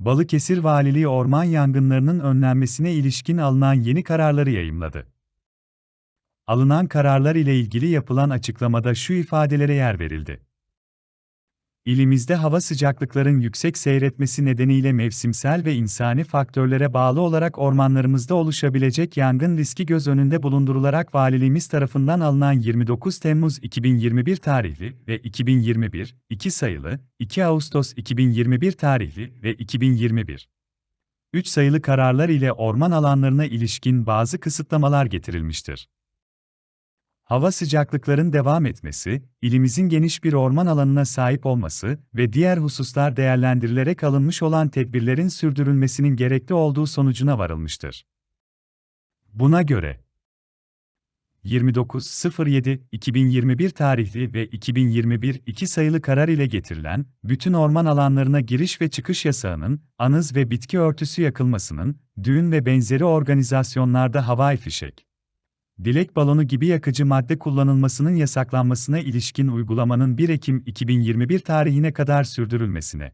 Balıkesir Valiliği orman yangınlarının önlenmesine ilişkin alınan yeni kararları yayımladı. Alınan kararlar ile ilgili yapılan açıklamada şu ifadelere yer verildi. İlimizde hava sıcaklıkların yüksek seyretmesi nedeniyle mevsimsel ve insani faktörlere bağlı olarak ormanlarımızda oluşabilecek yangın riski göz önünde bulundurularak valiliğimiz tarafından alınan 29 Temmuz 2021 tarihli ve 2021 2 sayılı 2 Ağustos 2021 tarihli ve 2021 3 sayılı kararlar ile orman alanlarına ilişkin bazı kısıtlamalar getirilmiştir. Hava sıcaklıkların devam etmesi, ilimizin geniş bir orman alanına sahip olması ve diğer hususlar değerlendirilerek alınmış olan tedbirlerin sürdürülmesinin gerekli olduğu sonucuna varılmıştır. Buna göre 29.07.2021 tarihli ve 2021 2 sayılı karar ile getirilen, bütün orman alanlarına giriş ve çıkış yasağının, anız ve bitki örtüsü yakılmasının, düğün ve benzeri organizasyonlarda havai fişek, dilek balonu gibi yakıcı madde kullanılmasının yasaklanmasına ilişkin uygulamanın 1 Ekim 2021 tarihine kadar sürdürülmesine.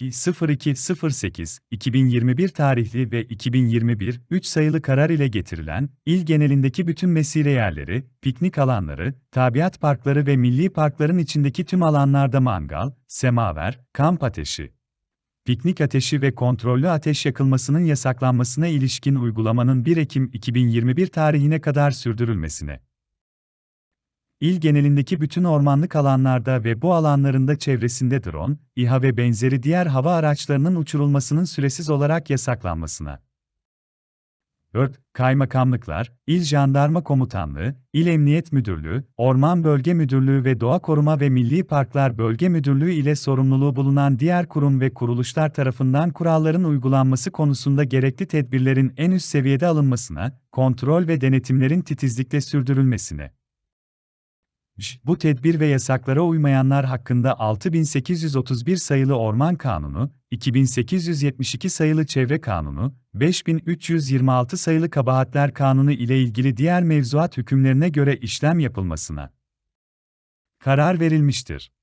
02.08.2021 tarihli ve 2021 3 sayılı karar ile getirilen, il genelindeki bütün mesire yerleri, piknik alanları, tabiat parkları ve milli parkların içindeki tüm alanlarda mangal, semaver, kamp ateşi, piknik ateşi ve kontrollü ateş yakılmasının yasaklanmasına ilişkin uygulamanın 1 Ekim 2021 tarihine kadar sürdürülmesine. İl genelindeki bütün ormanlık alanlarda ve bu alanlarında çevresinde drone, İHA ve benzeri diğer hava araçlarının uçurulmasının süresiz olarak yasaklanmasına. 4. Kaymakamlıklar, İl Jandarma Komutanlığı, İl Emniyet Müdürlüğü, Orman Bölge Müdürlüğü ve Doğa Koruma ve Milli Parklar Bölge Müdürlüğü ile sorumluluğu bulunan diğer kurum ve kuruluşlar tarafından kuralların uygulanması konusunda gerekli tedbirlerin en üst seviyede alınmasına, kontrol ve denetimlerin titizlikle sürdürülmesine. Bu tedbir ve yasaklara uymayanlar hakkında 6831 sayılı Orman Kanunu, 2872 sayılı Çevre Kanunu, 5326 sayılı Kabahatler Kanunu ile ilgili diğer mevzuat hükümlerine göre işlem yapılmasına karar verilmiştir.